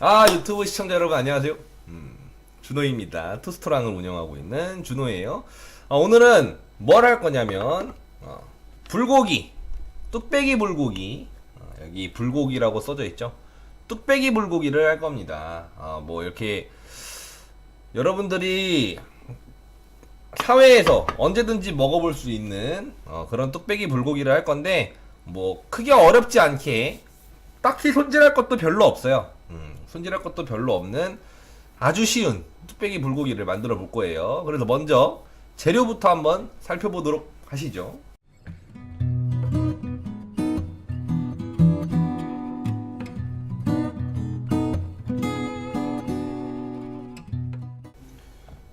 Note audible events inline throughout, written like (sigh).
아 유튜브 시청자 여러분 안녕하세요. 음, 준호입니다. 투스토랑을 운영하고 있는 준호예요. 아, 오늘은 뭘 할 거냐면 어, 불고기, 뚝배기 불고기 어, 여기 불고기라고 써져 있죠. 뚝배기 불고기를 할 겁니다. 아, 뭐 이렇게 여러분들이 사회에서 언제든지 먹어볼 수 있는 어, 그런 뚝배기 불고기를 할 건데 뭐 크게 어렵지 않게 딱히 손질할 것도 별로 없어요. 음, 손질할 것도 별로 없는 아주 쉬운 뚝배기 불고기를 만들어 볼 거예요. 그래서 먼저 재료부터 한번 살펴보도록 하시죠.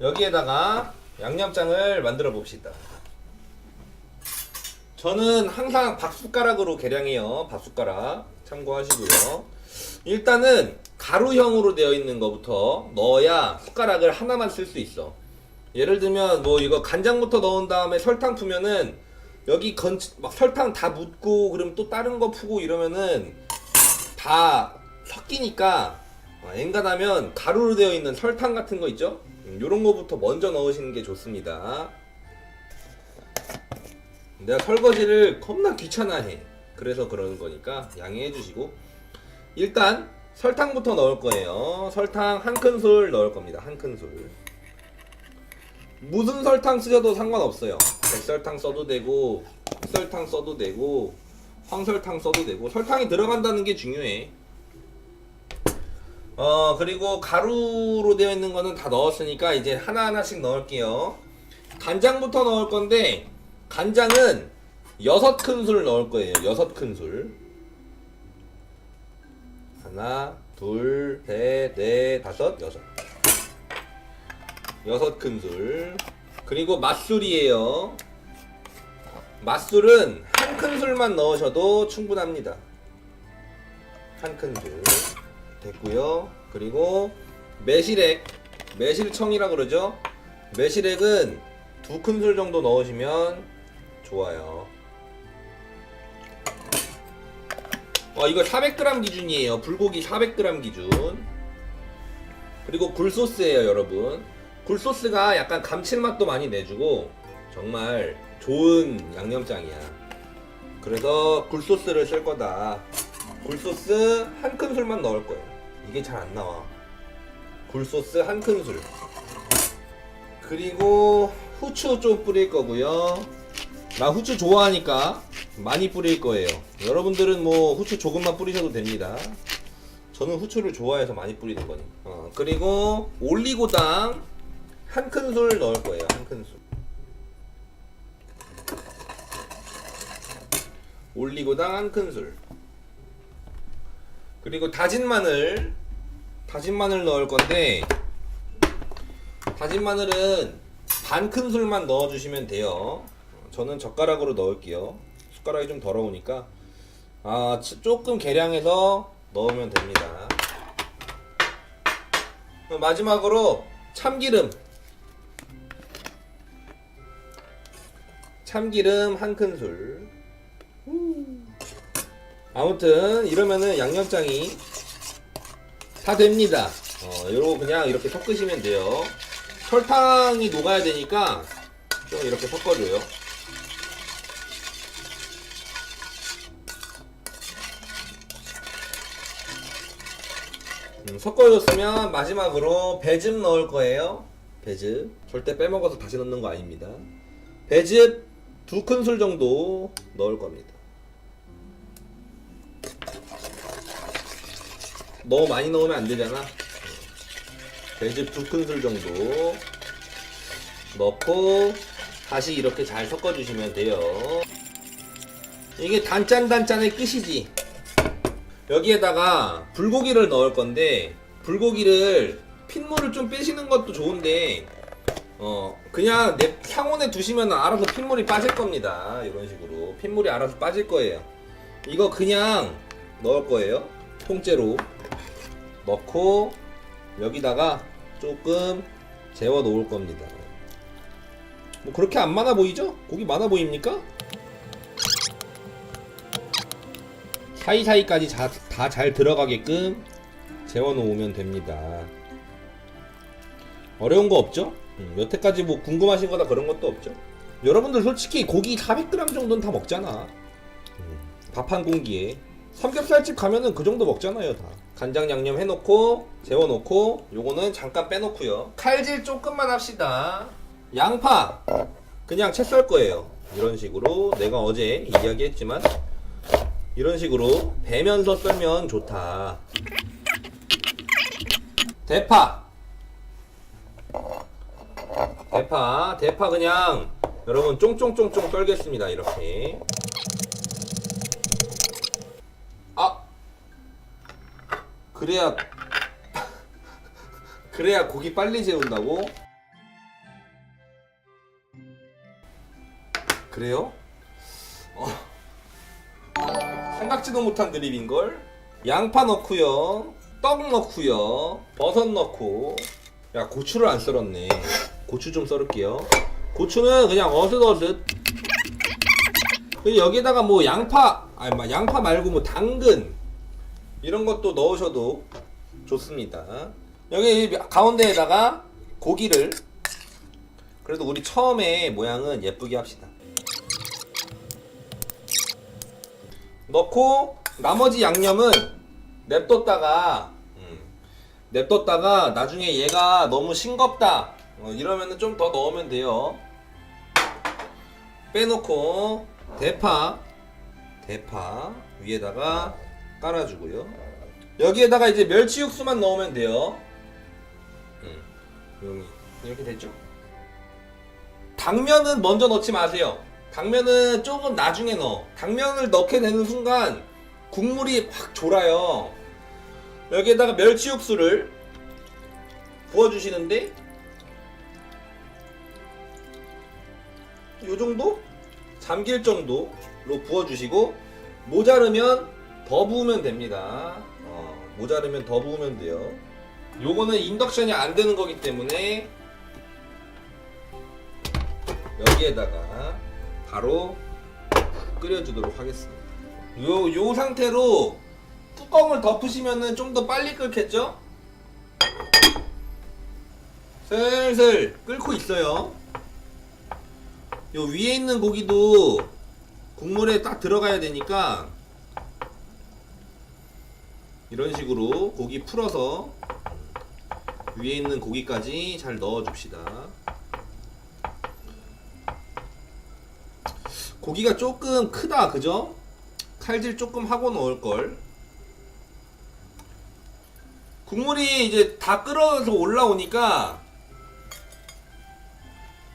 여기에다가 양념장을 만들어 봅시다. 저는 항상 밥숟가락으로 계량해요. 밥숟가락 참고하시고요. 일단은 가루형으로 되어 있는 것부터 넣어야 숟가락을 하나만 쓸 수 있어. 예를 들면 뭐 이거 간장부터 넣은 다음에 설탕 푸면은 여기 건 막 설탕 다 묻고 그럼 또 다른 거 푸고 이러면은 다 섞이니까 아, 엔간하면 가루로 되어 있는 설탕 같은 거 있죠? 음, 요런 거부터 먼저 넣으시는 게 좋습니다. 내가 설거지를 겁나 귀찮아해. 그래서 그러는 거니까 양해해 주시고 일단 설탕부터 넣을 거예요. 설탕 한 큰술 넣을 겁니다. 한 큰술. 무슨 설탕 쓰셔도 상관없어요. 백설탕 써도 되고 흑설탕 써도 되고 황설탕 써도 되고 설탕이 들어간다는 게 중요해. 어 그리고 가루로 되어 있는 거는 다 넣었으니까 이제 하나 하나씩 넣을게요. 간장부터 넣을 건데 간장은 여섯 큰술 넣을 거예요. 여섯 큰술. 하나, 둘, 셋, 넷, 다섯, 여섯. 여섯 큰술. 그리고 맛술이에요. 맛술은 한 큰술만 넣으셔도 충분합니다. 한 큰술. 됐고요. 그리고 매실액, 매실청이라 그러죠. 매실액은 두 큰술 정도 넣으시면 좋아요. 어, 이거 400g 기준이에요. 불고기 400g 기준. 그리고 굴소스예요, 여러분. 굴소스가 약간 감칠맛도 많이 내주고 정말 좋은 양념장이야. 그래서 굴소스를 쓸 거다. 굴소스 한 큰술만 넣을 거예요. 이게 잘 안 나와. 굴소스 한 큰술. 그리고 후추 좀 뿌릴 거고요. 나 후추 좋아하니까 많이 뿌릴 거예요. 여러분들은 뭐 후추 조금만 뿌리셔도 됩니다. 저는 후추를 좋아해서 많이 뿌리는 거니. 어, 그리고 올리고당 한 큰술 넣을 거예요. 한 큰술. 올리고당 한 큰술. 그리고 다진 마늘 다진 마늘 넣을 건데 다진 마늘은 반 큰술만 넣어주시면 돼요. 저는 젓가락으로 넣을게요. 숟가락이 좀 더러우니까 아 치- 조금 계량해서 넣으면 됩니다. 마지막으로 참기름 참기름 한 큰술 아무튼 이러면은 양념장이 다 됩니다. 어, 요거 그냥 이렇게 섞으시면 돼요. 설탕이 녹아야 되니까 좀 이렇게 섞어줘요. 음, 섞어줬으면 마지막으로 배즙 넣을 거예요. 배즙 절대 빼먹어서 다시 넣는 거 아닙니다. 배즙 두 큰술 정도 넣을 겁니다. 너무 많이 넣으면 안 되잖아. 배즙 두 큰술 정도 넣고 다시 이렇게 잘 섞어주시면 돼요. 이게 단짠단짠의 끝이지. 여기에다가 불고기를 넣을 건데 불고기를 핏물을 좀 빼시는 것도 좋은데 어 그냥 내 상온에 두시면 알아서 핏물이 빠질 겁니다. 이런 식으로 핏물이 알아서 빠질 거예요. 이거 그냥 넣을 거예요. 통째로 넣고 여기다가 조금 재워 놓을 겁니다. 뭐 그렇게 안 많아 보이죠? 고기 많아 보입니까? 사이사이까지 다 잘 들어가게끔 재워놓으면 됩니다. 어려운 거 없죠? 음, 여태까지 뭐 궁금하신 거나 그런 것도 없죠? 여러분들 솔직히 고기 400g 정도는 다 먹잖아. 밥한 공기에. 삼겹살집 가면은 그 정도 먹잖아요, 다. 간장 양념 해놓고, 재워놓고, 요거는 잠깐 빼놓고요. 칼질 조금만 합시다. 양파! 그냥 채 썰 거예요. 이런 식으로. 내가 어제 이야기했지만, 이런 식으로 배면서 썰면 좋다. 대파! 대파, 대파 그냥 여러분 쫑쫑쫑쫑 썰겠습니다. 이렇게. 아! 그래야 (laughs) 그래야 고기 빨리 재운다고? 그래요? 생각지도 못한 드립인걸? 양파 넣고요 떡 넣고요 버섯 넣고. 야 고추를 안 썰었네. 고추 좀 썰을게요. 고추는 그냥 어슷어슷. 그리고 여기다가 뭐 양파 아니 막 양파 말고 뭐 당근 이런 것도 넣으셔도 좋습니다. 여기 가운데에다가 고기를. 그래도 우리 처음에 모양은 예쁘게 합시다 넣고 나머지 양념은 냅뒀다가 음, 냅뒀다가 나중에 얘가 너무 싱겁다 어, 이러면은 좀 더 넣으면 돼요. 빼놓고 대파 대파 위에다가 깔아주고요. 여기에다가 이제 멸치 육수만 넣으면 돼요. 음, 여기 이렇게 됐죠? 당면은 먼저 넣지 마세요 당면은 조금 나중에 넣어. 당면을 넣게 되는 순간 국물이 확 졸아요. 여기에다가 멸치 육수를 부어주시는데 요 정도? 잠길 정도로 부어주시고 모자르면 더 부으면 됩니다. 어, 모자르면 더 부으면 돼요. 요거는 인덕션이 안 되는 거기 때문에 여기에다가 바로 끓여주도록 하겠습니다. 요, 요 상태로 뚜껑을 덮으시면은 좀 더 빨리 끓겠죠? 슬슬 끓고 있어요. 요 위에 있는 고기도 국물에 딱 들어가야 되니까 이런 식으로 고기 풀어서 위에 있는 고기까지 잘 넣어줍시다. 고기가 조금 크다 그죠? 칼질 조금 하고 넣을 걸. 국물이 이제 다 끓어서 올라오니까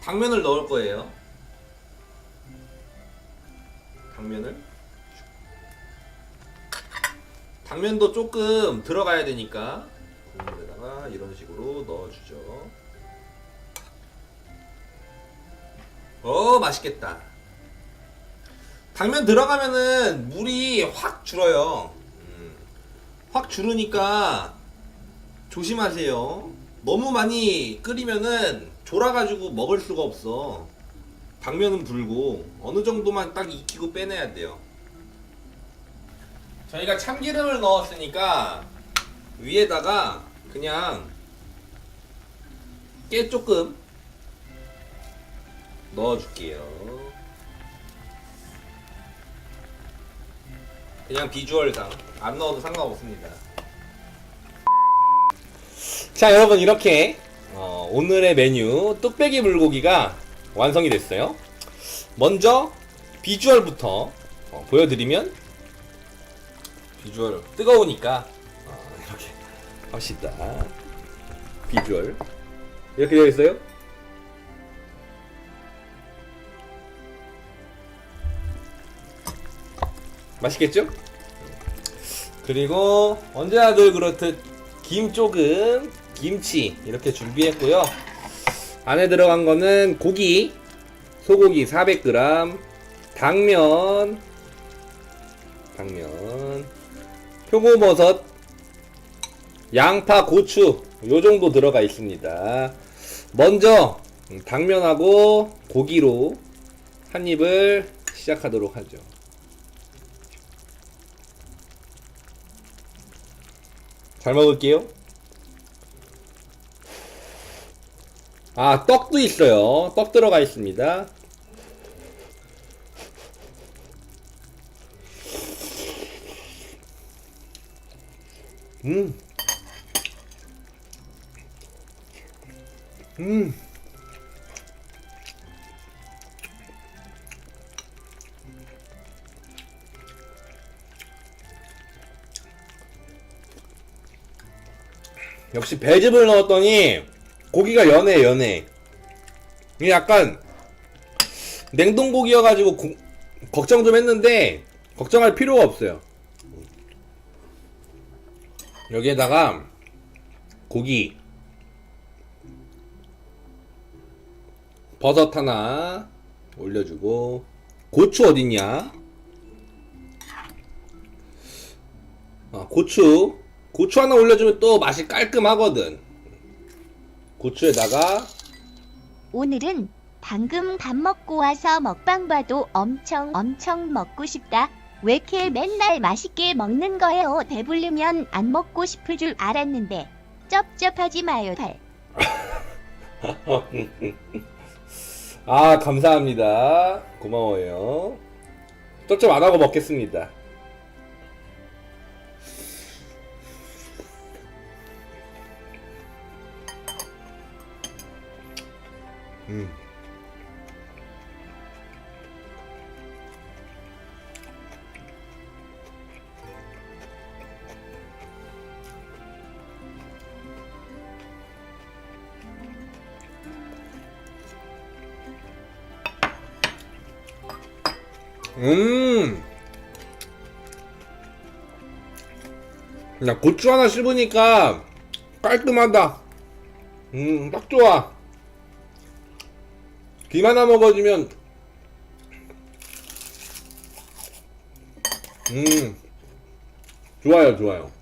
당면을 넣을 거예요. 당면을. 당면도 조금 들어가야 되니까 국물에다가 이런 식으로 넣어주죠. 어 맛있겠다 당면 들어가면은 물이 확 줄어요. 음, 확 줄으니까 조심하세요. 너무 많이 끓이면은 졸아가지고 먹을 수가 없어. 당면은 불고 어느 정도만 딱 익히고 빼내야 돼요. 저희가 참기름을 넣었으니까 위에다가 그냥 깨 조금 넣어줄게요. 그냥 비주얼상 안 넣어도 상관없습니다. 자 여러분 이렇게 어, 오늘의 메뉴 뚝배기 불고기가 완성이 됐어요. 먼저 비주얼부터 어, 보여드리면 비주얼 뜨거우니까 어, 이렇게 (laughs) 합시다. 비주얼 이렇게 되어 있어요. 맛있겠죠? 그리고 언제나 늘 그렇듯 김 쪽은 김치 이렇게 준비했고요. 안에 들어간 거는 고기, 소고기 400g, 당면, 당면, 표고버섯, 양파, 고추 요 정도 들어가 있습니다. 먼저 당면하고 고기로 한 입을 시작하도록 하죠. 잘 먹을게요. 아, 떡도 있어요. 떡 들어가 있습니다. 음. 음. 역시 배즙을 넣었더니 고기가 연해 연해. 이게 약간 냉동고기여가지고 고- 걱정 좀 했는데 걱정할 필요가 없어요. 여기에다가 고기 버섯 하나 올려주고 고추 어딨냐? 아, 고추 고추 하나 올려주면 또 맛이 깔끔하거든 고추에다가 오늘은 방금 밥 먹고 와서 먹방 봐도 엄청 엄청 먹고 싶다. 왜 이렇게 맨날 맛있게 먹는 거예요? 배부르면 안 먹고 싶을 줄 알았는데 쩝쩝하지 마요 달. (laughs) 아 감사합니다 고마워요 쩝쩝 안 하고 먹겠습니다 음. 음. 그냥 고추 하나 씹으니까 깔끔하다. 음, 딱 좋아. 김 하나 먹어주면, 음, 좋아요, 좋아요.